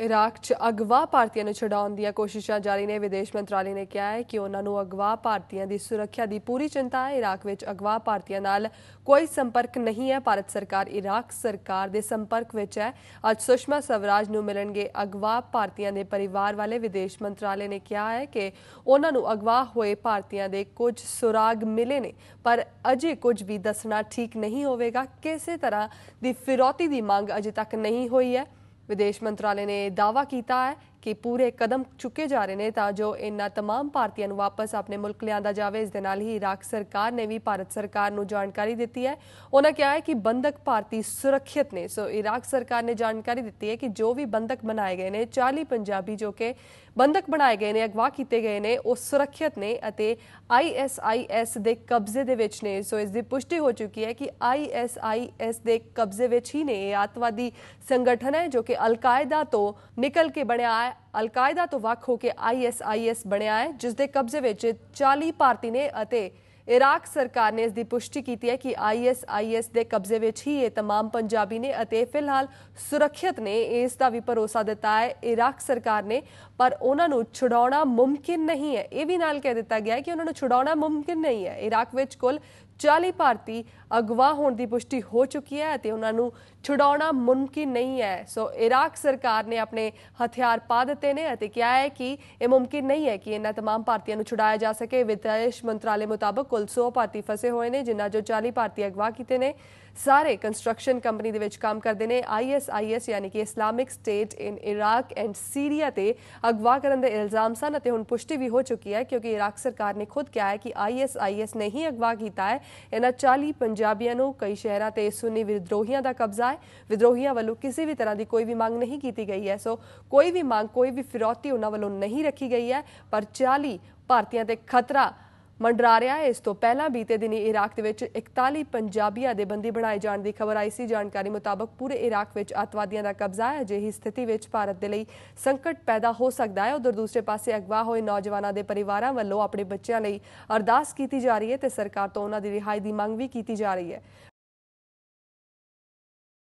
Iraq 'ਚ ਅਗਵਾ ਭਾਰਤੀਆਂ ਨੂੰ ਛਡਾਉਣ ਦੀਆਂ ਕੋਸ਼ਿਸ਼ਾਂ ਜਾਰੀ ਨੇ। ਵਿਦੇਸ਼ ਮੰਤਰਾਲੇ ਨੇ ਕਿਹਾ ਹੈ ਕਿ ਉਹਨਾਂ ਨੂੰ ਅਗਵਾ ਭਾਰਤੀਆਂ ਦੀ ਸੁਰੱਖਿਆ ਦੀ ਪੂਰੀ ਚਿੰਤਾ ਹੈ। ਇਰਾਕ ਵਿੱਚ ਅਗਵਾ ਭਾਰਤੀਆਂ ਨਾਲ ਕੋਈ ਸੰਪਰਕ ਨਹੀਂ ਹੈ। ਭਾਰਤ ਸਰਕਾਰ ਇਰਾਕ ਸਰਕਾਰ ਦੇ ਸੰਪਰਕ ਵਿੱਚ ਹੈ। ਅੱਜ ਸੁਸ਼ਮਾ ਸਵਰਾਜ ਨੂੰ ਮਿਲਣਗੇ ਅਗਵਾ ਭਾਰਤੀਆਂ ਦੇ ਪਰਿਵਾਰ ਵਾਲੇ। ਵਿਦੇਸ਼ ਮੰਤਰਾਲੇ ਨੇ ਕਿਹਾ ਹੈ ਕਿ ਉਹਨਾਂ ਨੂੰ ਅਗਵਾ ਹੋਏ ਭਾਰਤੀਆਂ ਦੇ ਕੁਝ ਸੁਰਾਗ ਮਿਲੇ ਨੇ, ਪਰ ਅਜੇ ਕੁਝ ਵੀ ਦੱਸਣਾ ਠੀਕ ਨਹੀਂ ਹੋਵੇਗਾ। ਕਿਸੇ ਤਰ੍ਹਾਂ ਦੀ ਫਿਰੌਤੀ ਦੀ ਮੰਗ ਅਜੇ ਤੱਕ ਨਹੀਂ ਹੋਈ ਹੈ। ਵਿਦੇਸ਼ ਮੰਤਰਾਲੇ ਨੇ ਦਾਅਵਾ ਕੀਤਾ ਹੈ ਕਿ ਪੂਰੇ ਕਦਮ ਚੁੱਕੇ ਜਾ ਰਹੇ ਨੇ ਤਾਂ ਜੋ ਇਨ੍ਹਾਂ तमाम ਭਾਰਤੀਆਂ ਨੂੰ ਵਾਪਸ ਆਪਣੇ ਮੁਲਕ ਲਿਆਂਦਾ ਜਾਵੇ ਇਸ ਦੇ ਨਾਲ ਹੀ ਇਰਾਕ ਸਰਕਾਰ ਨੇ ਵੀ ਭਾਰਤ ਸਰਕਾਰ ਨੂੰ ਜਾਣਕਾਰੀ ਦਿੱਤੀ ਹੈ ਉਹਨਾਂ ਕਿਹਾ ਹੈ ਕਿ ਬੰਦਕ ਭਾਰਤੀ ਸੁਰੱਖਿਅਤ ਨੇ ਸੋ ਇਰਾਕ ਸਰਕਾਰ ਨੇ ਜਾਣਕਾਰੀ ਦਿੱਤੀ ਹੈ ਕਿ ਜੋ ਵੀ ਬੰਦਕ ਬਣਾਏ ਗਏ ਨੇ 40 ਪੰਜਾਬੀ ਜੋ ਕਿ ਬੰਦਕ ਬਣਾਏ ਗਏ ਨੇ ਅਗਵਾ ਕੀਤੇ ਗਏ ਨੇ ਉਹ ਸੁਰੱਖਿਅਤ ਨੇ ਅਤੇ ਆਈਐਸਆਈਐਸ ਦੇ ਕਬਜ਼ੇ ਦੇ ਵਿੱਚ ਨੇ ਸੋ ਇਸ ਦੀ ਪੁਸ਼ਟੀ ਹੋ ਚੁੱਕੀ ਹੈ ਕਿ ਆਈਐਸਆਈਐਸ ਦੇ ਕਬਜ਼ੇ ਵਿੱਚ ਹੀ ਨੇ ਇਹ ਆਤਵਾਦੀ ਸੰਗਠਨ ਹੈ ਜੋ ਕਿ ਅਲ-ਕਾਇਦਾ ਤੋਂ ਨਿਕਲ ਕੇ ਬਣਿਆ ਹੈ ਅਲ-ਕਾਇਦਾ ਤੋਂ ਵੱਖ ਹੋ ਕੇ ਆਈਐਸਆਈਐਸ ਬਣਿਆ ਹੈ ਜਿਸ ਦੇ ਕਬਜ਼ੇ ਵਿੱਚ 40 ਭਾਰਤੀ ਨੇ ਅਤੇ ਇਰਾਕ ਸਰਕਾਰ ਨੇ ਇਸ ਦੀ ਪੁਸ਼ਟੀ ਕੀਤੀ ਹੈ ਕਿ ਆਈਐਸਆਈਐਸ ਦੇ ਕਬਜ਼ੇ ਵਿੱਚ ਹੀ ਇਹ तमाम ਪੰਜਾਬੀ ਨੇ ਅਤੇ ਫਿਲਹਾਲ ਸੁਰੱਖਿਅਤ ਨੇ ਇਸ ਦਾ ਵੀ ਭਰੋਸਾ ਦਿੱਤਾ ਹੈ ਇਰਾਕ ਸਰਕਾਰ ਨੇ ਪਰ ਉਹਨਾਂ ਨੂੰ ਛੁਡਾਉਣਾ ਮੁਮਕਿਨ ਨਹੀਂ ਹੈ ਇਹ ਵੀ ਨਾਲ ਕਹਿ ਦਿੱਤਾ ਗਿਆ ਹੈ ਕਿ ਉਹਨਾਂ ਨੂੰ ਛੁਡਾਉਣਾ ਮੁਮਕਿਨ ਨਹੀਂ ਹੈ ਇਰਾਕ ਵਿੱਚ ਕੁੱਲ 40 ਭਾਰਤੀ ਅਗਵਾ ਹੋਣ ਦੀ ਪੁਸ਼ਟੀ ਹੋ ਚੁੱਕੀ ਹੈ ਅਤੇ ਉਹਨਾਂ ਨੂੰ ਛੁਡਾਉਣਾ ਮੁਮਕਿਨ ਨਹੀਂ ਹੈ ਸੋ ਇਰਾਕ ਸਰਕਾਰ ਨੇ ਆਪਣੇ ਹਥਿਆਰ ਪਾ ਦਿੱਤੇ ਨੇ ਅਤੇ ਕਿਹਾ ਹੈ ਕਿ ਇਹ ਮੁਮਕਿਨ ਨਹੀਂ ਹੈ ਕਿ ਇਹਨਾਂ तमाम ਭਾਰਤੀਆਂ ਨੂੰ ਛੁਡਾਇਆ ਜਾ ਸਕੇ ਵਿਦੇਸ਼ ਮੰਤਰਾਲੇ ਮੁਤਾਬਕ ਕੁੱਲ 100 ਭਾਰਤੀ ਫਸੇ ਹੋਏ ਨੇ ਜਿਨ੍ਹਾਂ ਜੋ 40 ਭਾਰਤੀ ਅਗਵਾ ਕੀਤੇ ਨੇ ਸਾਰੇ ਕੰਸਟਰਕਸ਼ਨ ਕੰਪਨੀ ਦੇ ਵਿੱਚ ਕੰਮ ਕਰਦੇ ਨੇ ਆਈਐਸਆਈਐਸ ਯਾਨੀ ਕਿ Islamic State in Iraq and Syria ਤੇ ਅਗਵਾ ਕਰਨ ਦੇ ਇਲਜ਼ਾਮ ਸਨ ਅਤੇ ਹੁਣ ਪੁਸ਼ਟੀ ਵੀ ਹੋ ਚੁੱਕੀ ਹੈ ਕਿਉਂਕਿ ਇਰਾਕ ਸਰਕਾਰ ਨੇ ਖੁਦ ਕਿਹਾ ਹੈ ਕਿ ਆਈਐਸਆਈਐਸ ਨੇ ਹੀ ਅਗਵਾ ਕੀਤਾ ਹੈ ਇਹਨਾਂ 40 ਪੰਜਾਬੀਆਂ ਨੂੰ ਕਈ ਸ਼ਹਿਰਾਂ ਤੇ ਸੁੰਨੀ ਵਿਦਰੋਹੀਆਂ ਦਾ ਕਬਜ਼ਾ ਹੈ। ਵਿਦਰੋਹੀਆਂ ਵੱਲੋਂ ਕਿਸੇ ਵੀ ਤਰ੍ਹਾਂ ਦੀ ਕੋਈ ਵੀ ਮੰਗ ਨਹੀਂ ਕੀਤੀ ਗਈ ਹੈ। ਸੋ ਕੋਈ ਵੀ ਮੰਗ, ਕੋਈ ਵੀ ਫਿਰੌਤੀ ਉਹਨਾਂ ਵੱਲੋਂ ਨਹੀਂ ਰੱਖੀ ਗਈ ਹੈ। ਪਰ 40 ਭਾਰਤੀਆਂ ਤੇ ਖਤਰਾ ਮੰਡਰਾ ਰਿਹਾ ਹੈ। ਇਸ ਤੋਂ ਪਹਿਲਾਂ ਬੀਤੇ ਦਿਨੀ ਇਰਾਕ ਦੇ ਵਿੱਚ 41 ਪੰਜਾਬੀਆਂ ਦੇ ਬੰਦੀ ਬਣਾਏ ਜਾਣ ਦੀ ਖਬਰ ਆਈ ਸੀ। ਜਾਣਕਾਰੀ ਮੁਤਾਬਕ ਪੂਰੇ ਇਰਾਕ ਵਿੱਚ ਅਤਵਾਦੀਆਂ ਦਾ ਕਬਜ਼ਾ ਹੈ। ਅਜਿਹੀ ਸਥਿਤੀ ਵਿੱਚ ਭਾਰਤ ਦੇ ਲਈ ਸੰਕਟ ਪੈਦਾ ਹੋ ਸਕਦਾ ਹੈ। ਉਧਰ ਦੂਸਰੇ ਪਾਸੇ ਅਗਵਾ ਹੋਏ ਨੌਜਵਾਨਾਂ ਦੇ ਪਰਿਵਾਰਾਂ ਵੱਲੋਂ ਆਪਣੇ ਬੱਚਿਆਂ ਲਈ ਅਰਦਾਸ ਕੀਤੀ ਜਾ ਰਹੀ ਹੈ ਤੇ ਸਰਕਾਰ ਤੋਂ ਉਹਨਾਂ ਦੀ ਰਿਹਾਈ ਦੀ ਮੰਗ ਵੀ ਕੀਤੀ ਜਾ ਰਹੀ ਹੈ।